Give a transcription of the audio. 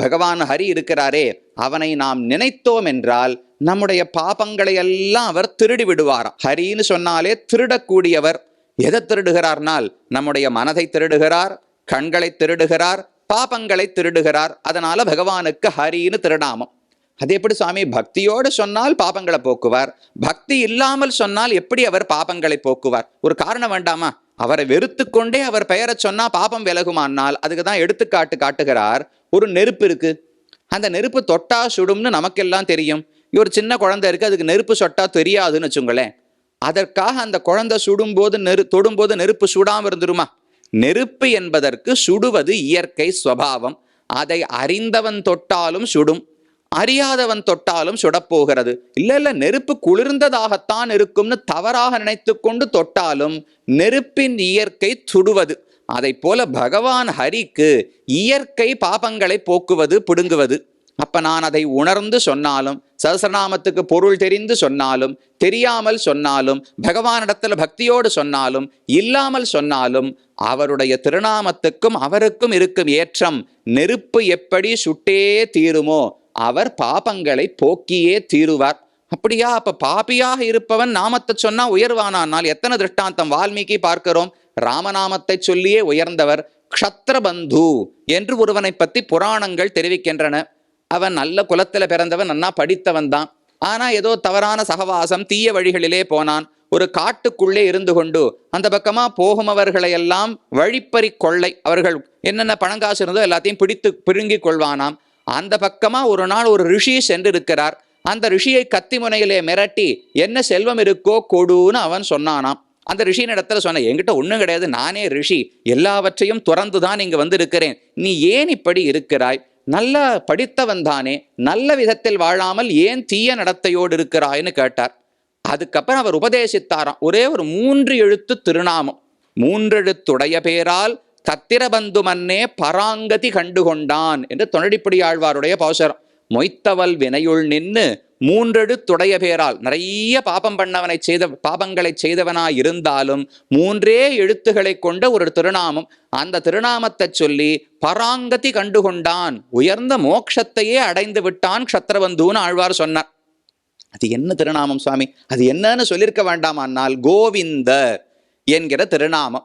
பகவான் ஹரி இருக்கிறாரே அவனை நாம் நினைத்தோம் என்றால் நம்முடைய பாபங்களை எல்லாம் அவர் திருடி விடுவாராம். ஹரின்னு சொன்னாலே திருடக்கூடியவர். எதை திருடுகிறார்னால் நம்முடைய மனதை திருடுகிறார் கண்களை திருடுகிறார் பாபங்களை திருடுகிறார். அதனால பகவானுக்கு ஹரின்னு திருடாமம் அது எப்படி சுவாமி? பக்தியோடு சொன்னால் பாபங்களை போக்குவார். பக்தி இல்லாமல் சொன்னால் எப்படி அவர் பாபங்களை போக்குவார்? ஒரு காரணம் வேண்டாமா? அவரை வெறுத்து கொண்டே அவர் பெயரை சொன்னா பாபம் விலகுமானால் அதுக்கு தான் எடுத்துக்காட்டு காட்டுகிறார். ஒரு நெருப்பு இருக்கு. அந்த நெருப்பு தொட்டா சுடும்னு நமக்கெல்லாம் தெரியும். ஒரு சின்ன குழந்தை இருக்கு. அதுக்கு நெருப்பு சொட்டா தெரியாதுன்னு வச்சுங்களேன். அதற்காக அந்த குழந்தை சுடும்போது நெரு தொடும்போது நெருப்பு சுடாம இருந்துருமா? நெருப்பு என்பதற்கு சுடுவது இயற்கை சுவாவம் அதை அறிந்தவன் தொட்டாலும் சுடும். அறியாதவன் தொட்டாலும் சுடப்போகிறது. இல்ல இல்ல நெருப்பு குளிர்ந்ததாகத்தான் இருக்கும்னு தவறாக நினைத்து கொண்டு தொட்டாலும் நெருப்பின் இயற்கை சுடுவது அதை போல பகவான் ஹரிக்கு இயற்கை பாபங்களை போக்குவது பிடுங்குவது. அப்ப நான் அதை உணர்ந்து சொன்னாலும் சகசரநாமத்துக்கு பொருள் தெரிந்து சொன்னாலும் தெரியாமல் சொன்னாலும் பகவானிடத்துல பக்தியோடு சொன்னாலும் இல்லாமல் சொன்னாலும் அவருடைய திருநாமத்துக்கும் அவருக்கும் இருக்கும் ஏற்றம் நெருப்பு எப்படி சுட்டே தீருமோ அவர் பாபங்களை போக்கியே தீருவார். அப்படியா? அப்ப பாபியாக இருப்பவன் நாமத்தை சொன்னா உயர்வானானால் எத்தனை திருஷ்டாந்தம் வால்மீகி பார்க்கிறோம்? ராமநாமத்தை சொல்லியே உயர்ந்தவர் க்ஷத்ரபந்து என்று ஒருவனை பத்தி புராணங்கள் தெரிவிக்கின்றன. அவன் நல்ல குலத்துல பிறந்தவன் நன்னா படித்தவன் தான். ஆனா ஏதோ தவறான சகவாசம் தீய வழிகளிலே போனான். ஒரு காட்டுக்குள்ளே இருந்து கொண்டு அந்த பக்கமா போகுமவர்களை எல்லாம் வழிப்பறி கொள்ளை. அவர்கள் என்னென்ன பணங்காசு இருந்தோ எல்லாத்தையும் பிடித்து பிடுங்கிக் கொள்வானாம். அந்த பக்கமா ஒரு நாள் ஒரு ரிஷி சென்று இருக்கிறார் அந்த ரிஷியை கத்தி முனையிலே மிரட்டி என்ன செல்வம் இருக்கோ கொடுன்னு அவன் சொன்னானாம். அந்த ரிஷியின் இடத்துல சொன்ன என்கிட்ட ஒண்ணும் கிடையாது நானே ரிஷி. எல்லாவற்றையும் துறந்து தான் இங்க வந்திருக்கிறேன். நீ ஏன் இப்படி இருக்கிறாய்? நல்ல படித்தவன் தானே. நல்ல விதத்தில் வாழாமல் ஏன் தீய நடத்தையோடு இருக்கிறாய்ன்னு கேட்டார். அதுக்கப்புறம் அவர் உபதேசித்தாராம். ஒரே ஒரு மூன்று எழுத்து திருநாமம். மூன்றெழுத்துடைய பேரால் தத்திரபந்து மன்னே பராங்கதி கண்டுகொண்டான் என்று தொண்டடிப்படி ஆழ்வாருடைய பாசுரம். மொய்த்தவல் வினையுள் நின்று மூன்றெடு துடைய பேரால். நிறைய பாபம் பண்ணவனை செய்த பாபங்களை செய்தவனாய் இருந்தாலும் மூன்றே எழுத்துக்களை கொண்ட ஒரு திருநாமம். அந்த திருநாமத்தை சொல்லி பராங்கதி கண்டுகொண்டான். உயர்ந்த மோட்சத்தையே அடைந்து விட்டான் க்ஷத்ரபந்துன்னு ஆழ்வார் சொன்னார். அது என்ன திருநாமம் சுவாமி? அது என்னன்னு சொல்லியிருக்க வேண்டாமானால் கோவிந்த என்கிற திருநாமம்.